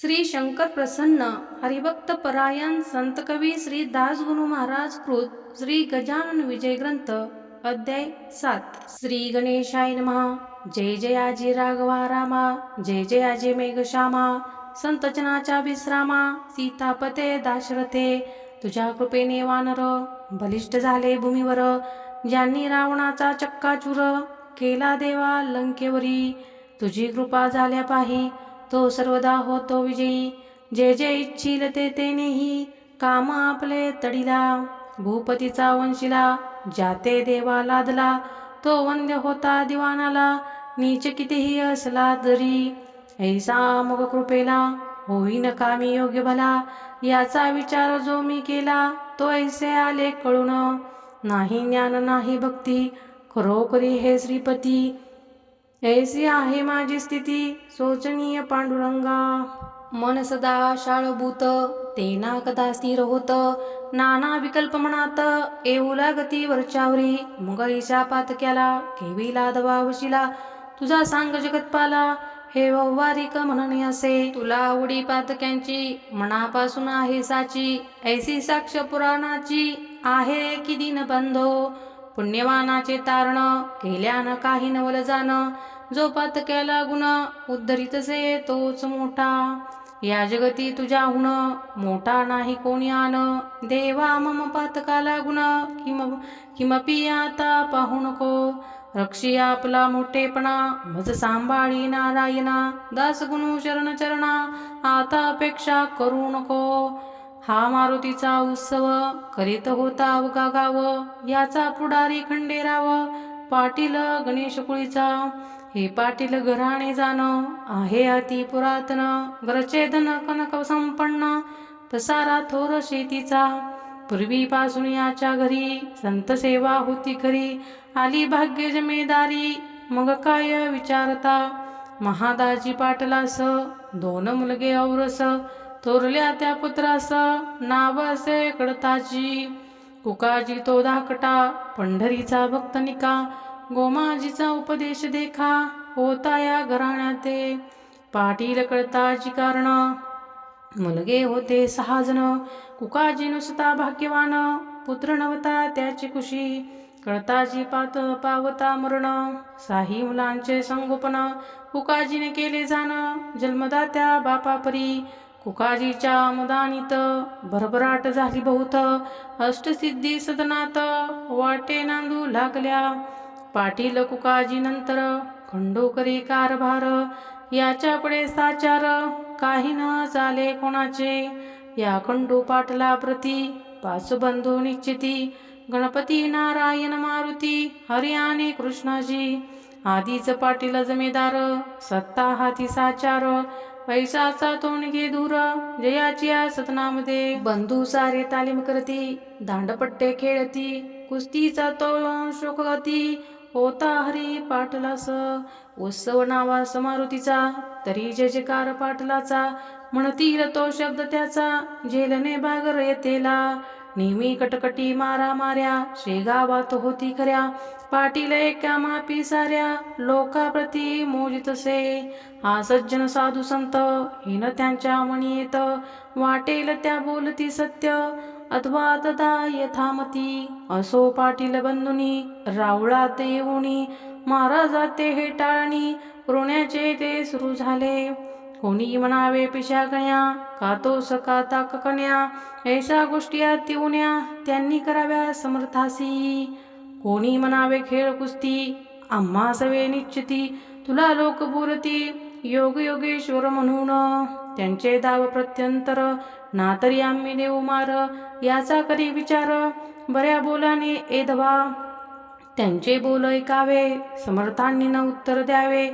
श्री शंकर प्रसन्न हरिभक्त परायण संत कवी श्री दासगुरु महाराज कृत श्री गजानन विजय ग्रंथ अध्याय सात. श्री गणेशाय नमः. जय जयाजी राघवा रामा. जय जयाजी मेघश्यामा. संतचनाच्या विश्रामा. सीतापते दाशरथे. तुझ्या कृपेने वानर बलिष्ठ झाले भूमीवर. ज्यांनी रावणाचा चक्काचूर केला देवा लंकेवरी. तुझी कृपा झाल्या पाही. तो सर्वदा होतो विजयी. जे जे इच्छिल ते तेनेही काम आपले तडिला. भूपतीचा वंशिला जाते देवा लादला. तो वंद्य होता दिवानाला नीच कितीही असला तरी. ऐसा मग कृपेला होईन कामी योग्य भला. याचा विचार जो मी केला तो ऐसे आले कळून. नाही ज्ञान नाही भक्ती खरोखरी हे श्रीपती ऐसी आहे माझी स्थिती शोचनीय पांडुरंगा. मन सदा शाळभूत तेना कदा स्थिर होत. नाना विकल्प मनात येऊ लागती वरच्यावरी. मग ईशा पातक्याला केविला दवा तुझा सांग जगतपाला हे व्यवहारिक म्हणणे असे. तुला आवडी पातक्यांची मनापासून आहे साची. ऐसी साक्ष पुराणाची आहे की दिन बंधो पुण्यवानाचे तारण केल्यानं काही नवल जाणं. जो पातक्याला गुण उद्धरितसे तोच मोठा. या जगती तुझ्याहून मोठा नाही कोणी आन देवा मम पातकाला गुणा किम किमपि आता पाहू नको. रक्षी आपला मोठेपणा मज सांभाळी नारायणा. दास गुणू शरण चरणा आता अपेक्षा करू नको. हा मारुतीचा उत्सव करीत होता अवघा गाव. याचा पुढारी खंडेराव पाटील गणेश कुळीचा. हे पाटील घराणे जाण आहे अति पुरातन घरचे धन कनक संपन्न पसारा थोर शेतीचा. पूर्वीपासून याच्या घरी संत सेवा होती खरी आली भाग्य जमेदारी मग काय विचारता? महादाजी पाटलास दोन मुलगे औरस थोरल्या त्या पुत्रास नाव असे कडताजी कुकाजी तो धाकटा पंढरीचा भक्त निका गोमाजीचा उपदेश देखा होता या घराण्याते. पाटील कळताजी कारण मुलगे होते सहा जण. कुकाजी नुसता भाग्यवान पुत्र नव्हता त्याची खुशी. कळताजी पात पावता मरण साही मुलांचे संगोपन. कुकाजीने केले जाण जन्मदात्या बापापरी. कुकाजीच्या मुदानीत भरभराट झाली बहुत. अष्टसिद्धी सदनात वाटे नांदू लागल्या. पाटील कुकाजी नंतर खंडोकरी कारभार याच्यापुढे साचार काही न झाले कोणाचे? या खंडू पाटला प्रती पाच बंधू निश्चिती गणपती नारायण मारुती हरी आणि कृष्णाजी आधीच पाटील जमेदार सत्ता हाती साचार पैसाचा तोंडगे दूर जयाची या बंधू सारे तालीम करती दांडपट्टे खेळती कुस्तीचा तो शोकती होता हरी पाटलास. उत्सव नावा समारुतीचा तरी जय जयकार पाटलाचा. म्हणतील तो शब्द त्याचा झेलने बागर येतेला. नेहमी कटकटी मारा माऱ्या शेगावात होती खऱ्या. पाटील एका मापी साऱ्या लोकाप्रती मोजितसे हा सज्जन साधू संत हिन त्यांच्या म्हणी येत. वाटेल त्या बोलती सत्य अथवा तदा यथामती. असो पाटील बंधुनी रावळा ते येऊनी महाराजाते हे टाळणी रोण्याचे ते सुरू झाले. कोणी म्हणावे पिशाकण्या का तो सका ताक कन्या ऐसा गोष्टी तिवण्या त्यांनी कराव्या समर्थासी. कोणी म्हणावे खेळ कुस्ती आम्हा सवे निश्चिती तुला लोक बोलती योग योगेश्वर म्हणून. त्यांचे दाव प्रत्यंतर ना तरी आम्ही देऊ मार याचा करी विचार? बऱ्या बोलाने एधवा त्यांचे बोल ऐकावे समर्थांनी न उत्तर द्यावे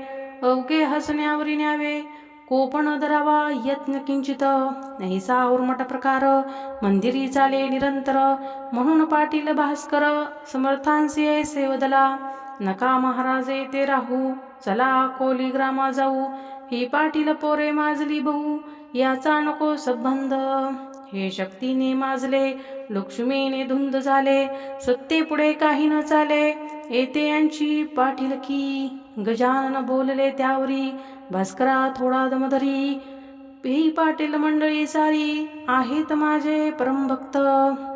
अवघे हसण्यावरी न्यावे. कोपण धरावा यत्न किंचित नैसा उर्मट प्रकार. मंदिरी चाले निरंतर म्हणून पाटील भास्कर समर्थांसी ऐसे वदला नका महाराज ते राहू चला कोली ग्रामा जाऊ. ही पाटील पोरे माजली बहू. याचा नको संबंध. हे शक्तीने माजले लक्ष्मीने धुंद झाले सत्ते पुढे काही न चाले येते यांची पाटीलकी गजानन बोलले त्यावरी भास्करा थोडा दमधरी. ही पाटील मंडळी सारी आहेत माझे परमभक्त.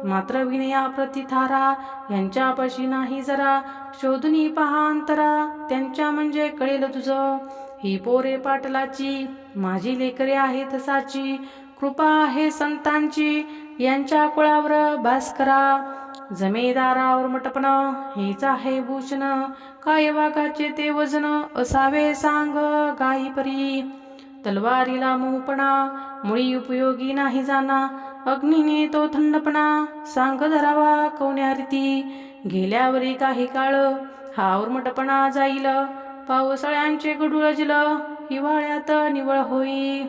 मात्र विनया प्रतिथारा यांच्यापाशी नाही जरा. शोधून पहा अंतरा त्यांच्या म्हणजे कळेल तुझं. ही पोरे पाटलाची माझी लेकरे आहेत साची. कृपा आहे संतांची यांच्या कुळावर भास्करा जमेदारावर मटपण हेच आहे भूषण. काय वाघाचे ते वजन असावे सांग गाई परी तलवारीला मोपणा मुळी उपयोगी नाही जाना अग्नीने तो थंडपणा सांग धरावा कोण्या रीती गेल्यावरी काही काळ हा उर्मटपणा जाईल. पावसाळ्यांचे गडुळजिल हिवाळ्यात निवळ होई.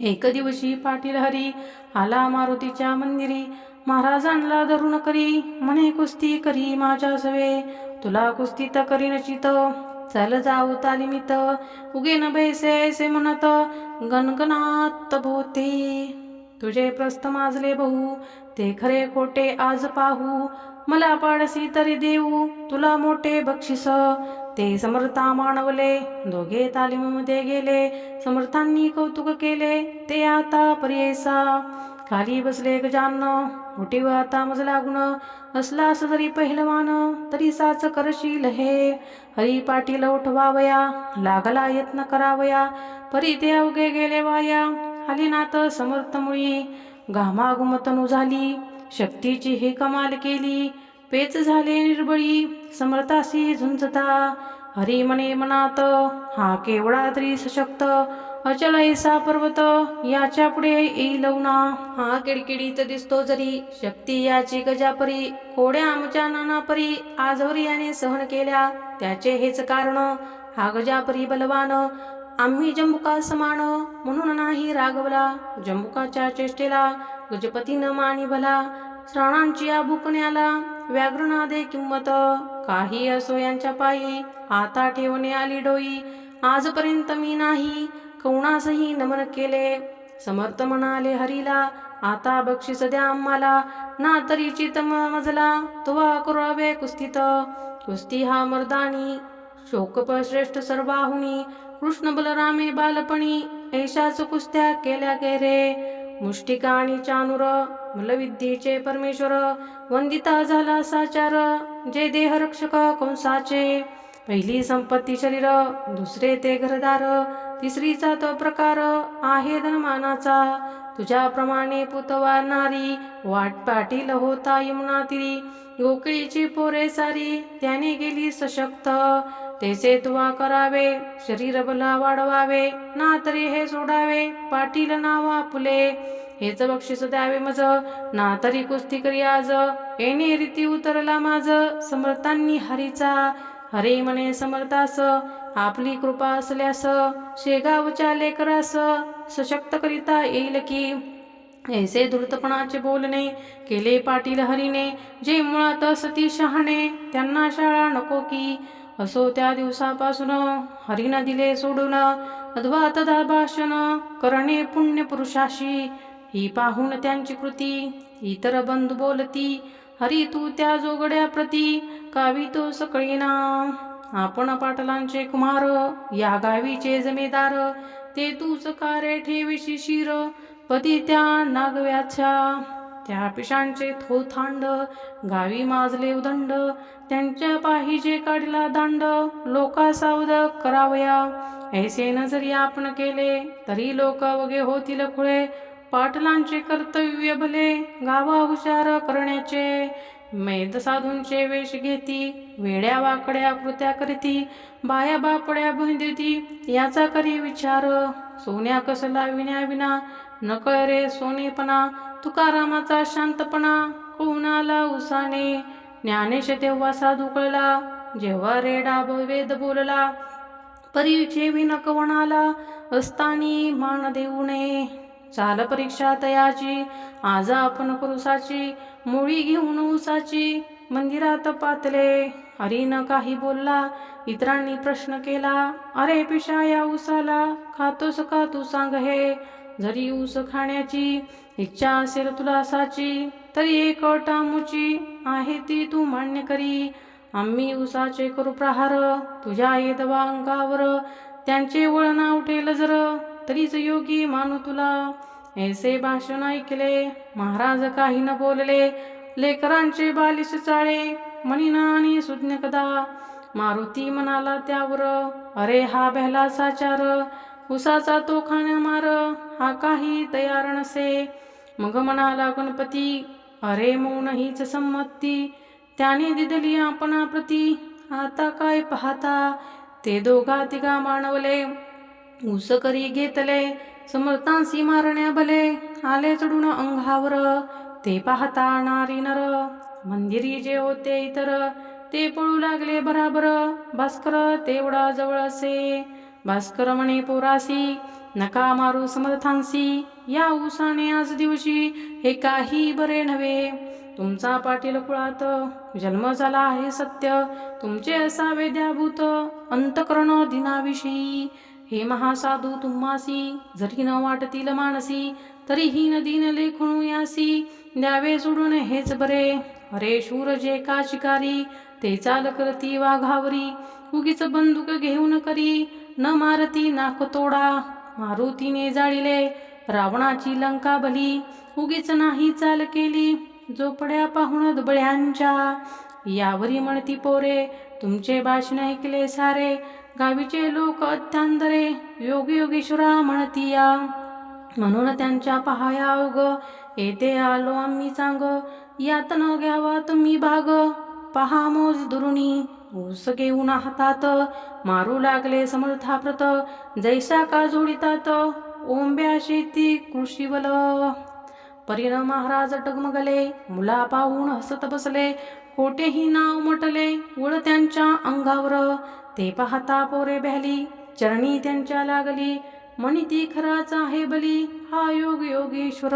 एक दिवशी पाटील हरी आला मारुतीच्या मंदिरी. महाराजांना धरून करी म्हणे कुस्ती करी माझ्या सवे. तुला कुस्ती तर करी नचित चल जाऊ तालिमित. उगे न बैसे ऐसे म्हणत गणगणात भोते तुझे प्रस्त माजले बहु ते खरे खोटे आज पाहू. मला पाडसी तरी देऊ तुला मोठे बक्षिस. ते समर्था मानवले दोघे तालीममध्ये गेले समर्थांनी कौतुक केले ते आता पर्यसा. खाली बसले गजान मोठी आता मजला गुण असलास जरी पहिलवान तरी साच करशील हे. हरी पाटील उठवावया लागला यत्न करावया परी ते अवघे गेले वाया. आली नात समर्थ मुळी घामाघुमतनु झाली शक्तीची ही कमाल केली. पेच झाले निर्बळी समर्थासी झुंजता. हरी म्हणे मनात हा केवळा तरी सशक्त. अचल ऐसा पर्वत याच्यापुढे येईल ना हा किडकिडीत दिसतो जरी शक्ती याची गजापरी. कोड्या आमच्या नानापरी आजवर याने सहन केल्या. त्याचे हेच कारण हा गजापरी बलवान. आम्ही जंबुका समान म्हणून नाही रागवला. जंबुकाच्या चेष्टेला गजपतीनं मानी भला श्राणांची आबुकण्याला व्याघ्रणादे किंमत. काही असो यांच्या पायी आता ठेवणे आली डोई. आजपर्यंत मी नाही कवणासही नमन केले. समर्थ म्हणाले हरीला आता बक्षीस द्या आम्हाला. ना तरी चित मजला तुवा करावे कुस्तीत. कुस्ती हा मर्दानी शोकप श्रेष्ठ सर्वाहुनी. कृष्ण बलरामे बालपणी ऐशाच कुस्त्या केल्या गेरे. मुष्टिका आणि चानुर मलविद्येचे परमेश्वर वंदिता झाला साचार जे देहरक्षक कंसाचे. पहिली संपत्ती शरीर दुसरे ते घरदार तिसरीचा तो प्रकार आहे धनमानाचा. तुझ्याप्रमाणे पुतवारणारी वाट पाटील होता यमुना तिरी गोकळीची पोरे सारी त्याने गेली सशक्त. तेचे तुवा करावे शरीर बला वाढवावे ना तरी हे सोडावे पाटील नाव फुले हेच बक्षीस द्यावे मज ना तरी कुस्ती करी आज येणे रीती उतरला माझ समर्थांनी हरीचा हरे म्हणे समर्थास आपली कृपा असल्यास शेगावच्या लेकरास सशक्त करिता येईल की ऐसे धृतपणाचे बोलणे केले पाटील हरीने जे मुळात सती शहाणे त्यांना शाळा नको की असो त्या दिवसापासून हरीनं दिले सोडून अध्वा तदा भाषण करणे पुण्य पुरुषाशी ही पाहून त्यांची कृती इतर बंधू बोलती हरी तू त्या जोगड्या प्रती कावी तो सकळीना. आपण पाटलांचे कुमार या गावीचे जमेदार. ते तूच कारे ठेविशी शिर पती त्या नागव्याच्या. त्या पिशांचे थोथांड गावी माजले उदंड त्यांच्या पाहिजे काढला दांड लोका सावध करावया. ऐसे न जरी आपण केले तरी लोक वगे होतील खुळे. पाटलांचे कर्तव्य भले गावा हुशार करण्याचे. मेद साधूंचे वेश घेती वेड्या वाकड्या कृत्या करती. बाया बापड्या देती याचा करी विचार. सोन्या कसला विण्या विना नकळ रे सोनेपणा. तुकारामाचा शांतपणा कोणाला उसाने? ज्ञानेश तेव्हा साधू कळला जेव्हा रेडा वेद बोलला परीक्षे विनक वणाला असतानी मान देऊ नये. चाल परीक्षा तयाची आज आपण कुरुसाची मुळी घेऊन उसाची मंदिरात पातले. हरीनं काही बोलला इतरांनी प्रश्न केला अरे पिशा या उसाला खातोस का तू सांग हे? जरी ऊस खाण्याची इच्छा असेल तुला साची तरी एक टामूची आहे ती तू मान्य करी. आम्ही उसाचे करू प्रहार तुझ्या येदवा अंगावर त्यांचे वळणा उठेल जर तरीच योगी मानू तुला. ऐसे भाषण ऐकले महाराज काही न बोलले लेकरांचे बालिश चाळे म्हणीना आणि सुज्ञ कदा. मारुती म्हणाला त्यावर अरे हा बेहला साचार उसाचा तो खाण्या मार हा काही तयार नसे. मग म्हणाला गणपती अरे मौन हीच संमती. त्याने दिदली आपणा प्रती. आता काय पाहता? ते दोघा तिघा मानवले. ऊस करी घेतले समर्थांसी मारण्या भले आले चढून अंगावर. ते पाहता नारी नर. मंदिरी जे होते इतर ते पळू लागले बराबर. भास्कर तेवढा जवळ असे. भास्कर म्हणे पोरासी नका मारू समर्थांसी या उसाने आज दिवशी हे काही बरे नव्हे. तुमचा पाटील कुळात जन्म झाला आहे सत्य तुमचे असावे द्याभूत अंतकरण दिनाविषयी. हे महासाधू तुम्हासी जरी न वाटतील मानसी तरीही न दिन लेखणू यासी द्यावे सोडून हेच बरे. अरे शूर जे का शिकारी ते चाल करती वाघावरी उगीच बंदूक घेऊन करी न मारती नाक तोडा मारुतीने जाळीले रावणाची लंका भली उगीच नाही चाल केली झोपड्या पाहून दुबळ्यांच्या. यावरी म्हणती पोरे तुमचे भाषण ऐकले सारे. गावीचे लोक अत्यांदरे योगी योगेश्वरा म्हणती या म्हणून त्यांच्या पहाया उग येथे आलो आम्ही सांग. यात न घ्यावा तुम्ही भाग. पहा मोज दुरुणी ऊस घेऊन हातात. मारू लागले समर्थाप्रत. जैसा का जोडितात ओंब्या शेती कृषीवल परिण महाराज टगमगले. मुला पाहून हसत बसले. कोठेही नाव म्हटले. वळ त्यांच्या अंगावर. ते पाहता पोरे बहली चरणी त्यांच्या लागली. म्हणी ती खराच आहे बली. हा योग योगेश्वर.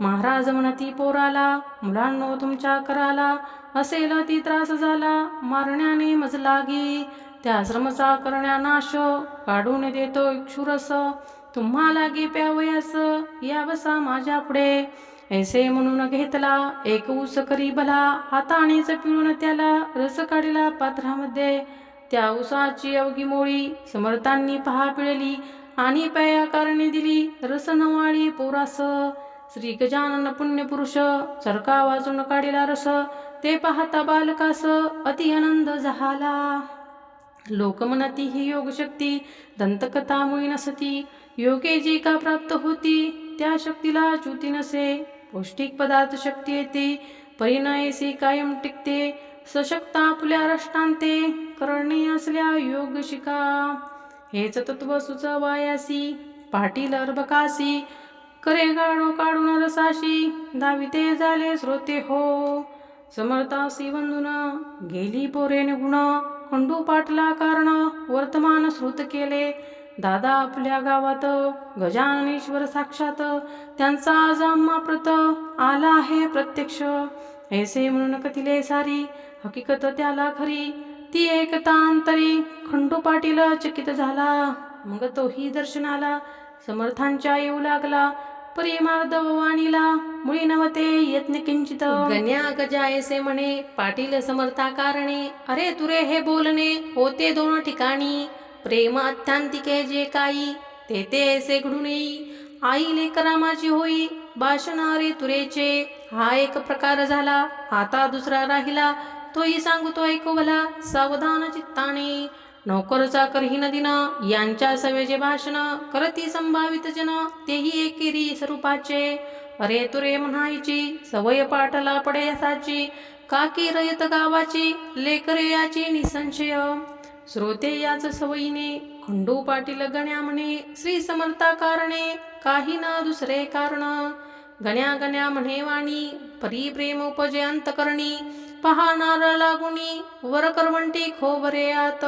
महाराज म्हणती पोराला मुलांनो तुमच्या कराला. असेल ती त्रास झाला मारण्याने मजलागी. त्या श्रमचा करण्या नाश काढून देतो इक्षुरस. तुम्हा लागी प्यावयास यावसा माझ्या पुढे ऐसे म्हणून घेतला एक ऊस करी भला हातानेच पिळून त्याला रस काढला पात्रामध्ये. त्या उसाची अवघी मोळी समर्थांनी पहा पिळली आणि पया कारणे दिली रस नवाळी पोरास. श्री गजानन पुण्यपुरुष चरका वाजून काढिला रस ते पाहता बालकास अति आनंद झाला. लोकमनाती ही योगशक्ती दंतकथा मुळी नसती. योगे जी का प्राप्त होती त्या शक्तीला च्युती नसे. पौष्टिक पदार्थ शक्ती येते परिणयसी कायम टिकते. सशक्त आपल्या रष्टांते करणे असल्या योग शिका हेच तत्व सुचवायासी पाटील अर्भकासी करे गाडो काढून रसाशी. दाविते झाले श्रोते हो. समर्था वंदुन गेली पोरे निगुण खंडू पाटला कारण वर्तमान श्रुत केले. दादा आपल्या गावात गजाननेश्वर साक्षात. त्यांचा जाम्मा प्रत आला आहे प्रत्यक्ष. ऐसे म्हणून कथिले सारी. हकीकत त्याला खरी. ती एकतांतरी खंडू पाटील चकित झाला. मग तोही दर्शनाला. समर्थांच्या येऊ लागला. परिमार्दव वाणीला मुळी नवते यत्न किंचित. गण्या गजायसे म्हणे पाटील समर्था कारणे. अरे तुरे हे बोलणे होते दोन ठिकाणी. प्रेम अत्यांतिके जे काही ते ते ऐसे घडून येई. आई लेकरा माझी होई भाषणारे तुरेचे. हा एक प्रकार झाला आता दुसरा राहिला. तोही सांगतो ऐको भला सावधान चित्ताने. नोकर चाकर ही नदीन यांच्या सवेचे भाषण करती संभावित जन तेही एकेरी स्वरूपाचे. अरे तुरे म्हणायची सवय पाठला पडे साची काकी रयत गावाची लेकरे याची निसंशय. श्रोते याच सवयीने खंडू पाटील गण्या म्हणे श्री समर्था कारणे काही ना दुसरे कारण. गण्या गण्या म्हणे वाणी परी प्रेम उपजे अंतकरणी पहानार लागुनी वर करवंटी खोबरे आत.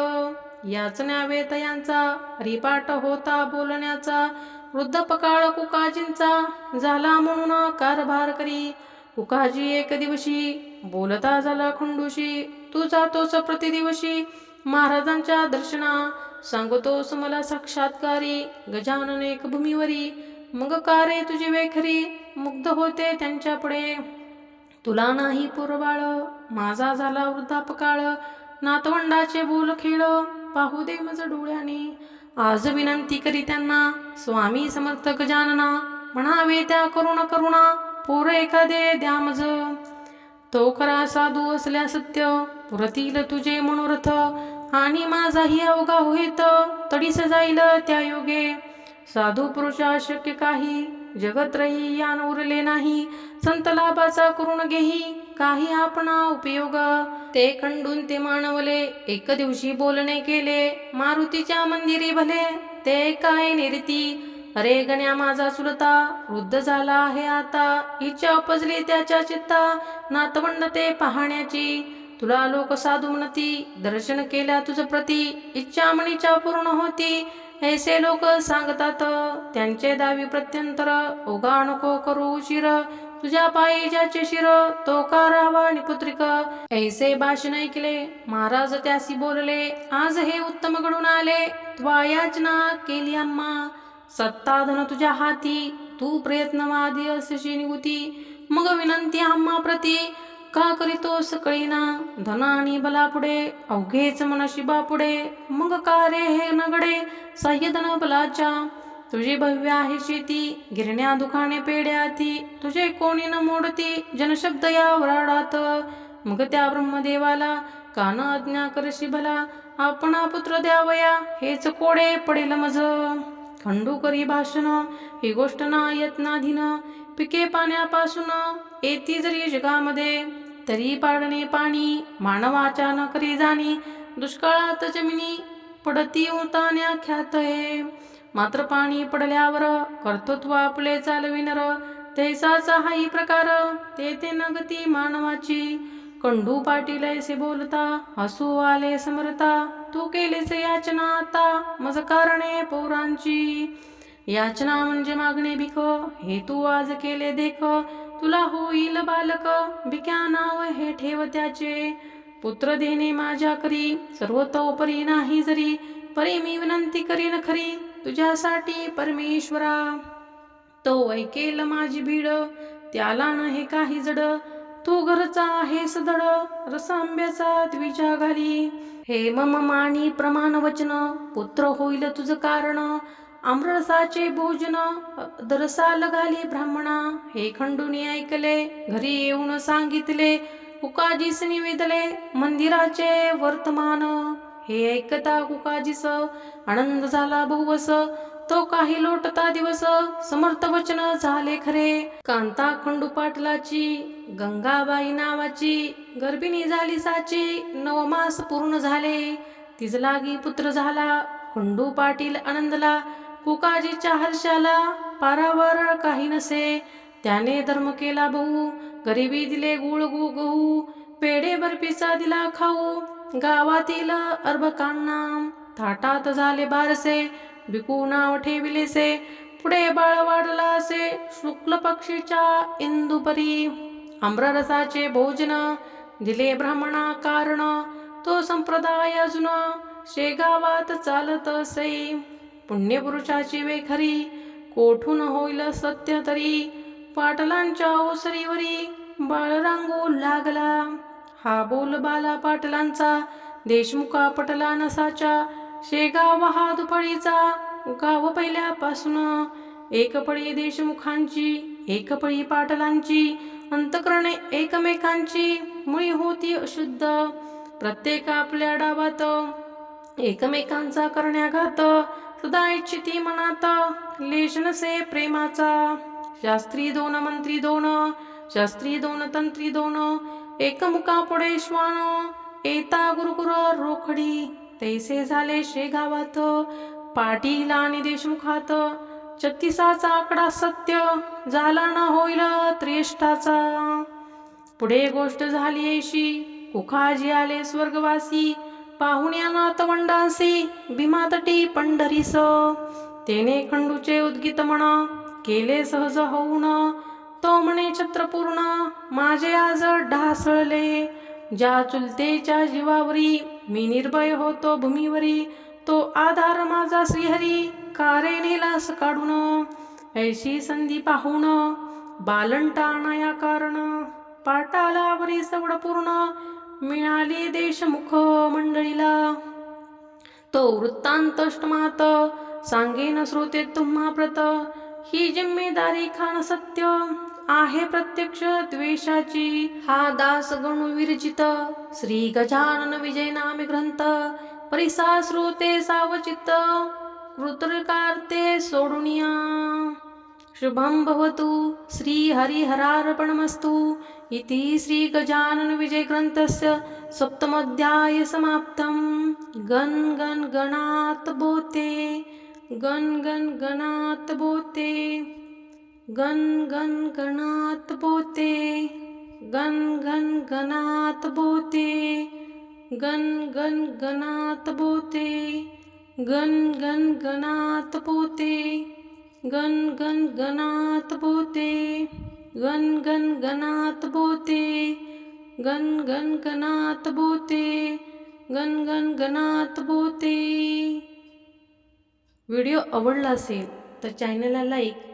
याचन्या वेतयांचा रिपाट होता बोलण्याचा वृद्ध पकाळ कुकाजींचा झाला म्हणून कारभार करी. कुकाजी एक दिवशी बोलता झाला खंडूशी तू जातोस प्रतिदिवशी. महाराजांच्या दर्शना सांगतोस मला साक्षात्कारी गजानन एक भूमीवरी. मग कारे तुझी वेखरी मुग्ध होते त्यांच्या पुढे. तुला नाही पुरबाळ माझा झाला वृद्धापकाळ नातवंडाचे बोल खेळ पाहू दे माझ्या डोळ्याने आज विनंती करी त्यांना स्वामी समर्थ गजानना म्हणावे त्या करुणा करुणा पोर एखादे द्या मज तो करा साधू असल्या सत्य पुरतील तुझे मनोरथ आणि माझाही अवघा होईत तडीस जाईल त्या योगे. साधू पुरुषा शक्य काही जगत रही यान उरले नाही संत लाभाचा करून घेही काही आपणा उपयोग. ते खंडून ते मानवले. एक दिवशी बोलणे केले मारुतीच्या मंदिरी भले. ते काय निरती? अरे गण्या माझा चुलता वृद्ध झाला आहे आता. इच्छा उपजली त्याच्या चित्ता नातवंड ते पाहण्याची. तुला लोक साधू म्हणती दर्शन केल्या तुझ प्रती. इच्छा मनीच्या पूर्ण होती. ऐसे लोक सांगतात त्यांचे दावी प्रत्यंतर उगा नको करू उशीर. तुझ्या पायी ज्याचे शिर तो करावा निपुत्रिक ऐसे भाषण ऐकले महाराज त्यासी बोलले आज हे उत्तम घडून आले. त्वा याचना केली सत्ता सत्ताधन तुझ्या हाती तू प्रयत्नवादी असशी निगुती मग विनंती आम्हा प्रती का करीतो सकळीना धन आणि बलापुढे अवघेच मनशिबा पुढे मग का रे हे नगडे? सह्यधन बलाच्या तुझी भव्य आहे शेती गिरण्या दुखाने पेड्याती. तुझे कोणी न मोडती जनशब्द या वराडात. मग त्या ब्रह्मदेवाला कान आज्ञा करशी भला आपणा पुत्र द्यावया हेच कोडे पडेल मज. खंडू करी भाषण ही गोष्ट ना यत्नाधीन पिके पाण्यापासून येती जरी जगामध्ये तरी पाडणे पाणी मानवाच्या न करी जाणी. दुष्काळात जमिनी पडती उतान्या ख्यात हे मात्र पाणी पडल्यावर कर्तृत्व आपले चालविनर तैसाचा हाही प्रकार ते ते नगती मानवाची. कंडू पाटील ऐसे बोलता हसू आले समरता तू केलेच याचना आता मज कारणे पोरांची. याचना म्हणजे मागणे भिक हे तू आज केले देख. तुला होईल बालक भिक्या नाव हे ठेव त्याचे. पुत्र देणे माझ्या करी सर्वतोपरी नाही जरी परी मी विनंती करीन खरी. तुझ्यासाठी परमेश्वरा तो ऐकेल माझी भीड त्याला नाही हे काही जड. तो घरचा आहे सदड रसांब्याचा द्विजा घाली. हे मम मानी प्रमाण वचन पुत्र होईल तुझ कारण. आम्रसाचे भोजन दरसाल घाली ब्राह्मणा. हे खंडुनी ऐकले घरी येऊन सांगितले उकाजीस निवेदले मंदिराचे वर्तमान. हे ऐकता कुकाजीस. आनंद झाला बहुवस. तो काही लोटता दिवस. समर्थ वचन झाले खरे. कांता खंडू पाटलाची गंगाबाई नावाची गर्भिणी झाली साची. नवमास पूर्ण झाले. तिज लागी पुत्र झाला. खंडू पाटील आनंदला कुकाजीच्या हर्षाला पारावर काही नसे. त्याने धर्म केला बहु. गरिबी दिले गुळ गु गहू. पेढे बर्फीचा दिला खाऊ. गावातील अर्भकांना थाटात झाले बारसे बिकू नाव ठेविलेसे पुढे बाळ वाढला असे शुक्ल पक्षीच्या इंदुपरी. आम्ररसाचे भोजन दिले ब्राह्मणा कारण तो संप्रदाय अजून शेगावात चालत असे. पुण्यपुरुषाची वे खरी कोठून होईल सत्य तरी? पाटलांच्या ओसरीवरी बाळरांगू लागला. हा बोल बाला पाटलांचा देशमुखा पटला नसाच्या शेगाव हा दुपळीचा गाव पहिल्यापासून. एक पळी देशमुखांची एक पळी पाटलांची अंतकरणे एकमेकांची मुळी होती अशुद्ध. प्रत्येक आपल्या डावात एकमेकांचा करण्याघात सदा इच्छिती मनात लेश नसे प्रेमाचा. शास्त्री दोन मंत्री दोन शास्त्री दोन तंत्री दोन एकमुखा पुढे श्वान येता गुरुकुर रोखडी. तैसे झाले शेगावात पाटील आणि देशमुखात. छत्तीसाचा आकडा सत्य झाला ना होईल त्रेष्ठाचा. पुढे गोष्ट झाली ऐशी कुखाजी आले स्वर्गवासी. पाहुण्या नातवंडासी भीमातटी पंढरीस. तेने खंडूचे उद्गीत म्हणा केले सहज होऊन. तो म्हणे छत्रपूर्ण माझे आज ढासळले. ज्या चुलतेच्या जीवावरी मी निर्भय होतो भूमीवरी तो आधार माझा श्रीहरी कारे नेलास काढून ऐशी संधी पाहून बालंटाणा या कारण पाटालावरी सवड पूर्ण मिळाली देशमुख मंडळीला. तो वृत्तांतष्टमात सांगेन श्रोते तुम्हा प्रत ही जिम्मेदारी खान सत्य. आहे प्रत्यक्ष द्वेषाची. हा दास गण विरचित श्री गजानन विजय नामे ग्रंथ. परिसा श्रोते सावचित. कृतकार्ते सोडुनिया. शुभं भवतु. श्रीहरिहरार्पणमस्तु इति श्रीगजाननविजयग्रन्थस्य सप्तमोऽध्याय गन् गन् गणात् बोते गन् गन् गणात् बोते गण गण गणात बोते गण गण गणात बोते गण गण गणात बोते गण गण गणात बोते गण गण गणात बोते गण गण गणात बोते गण गण गणात बोते गण गण गणात बोते. व्हिडिओ आवडला असेल तर चॅनलला लाईक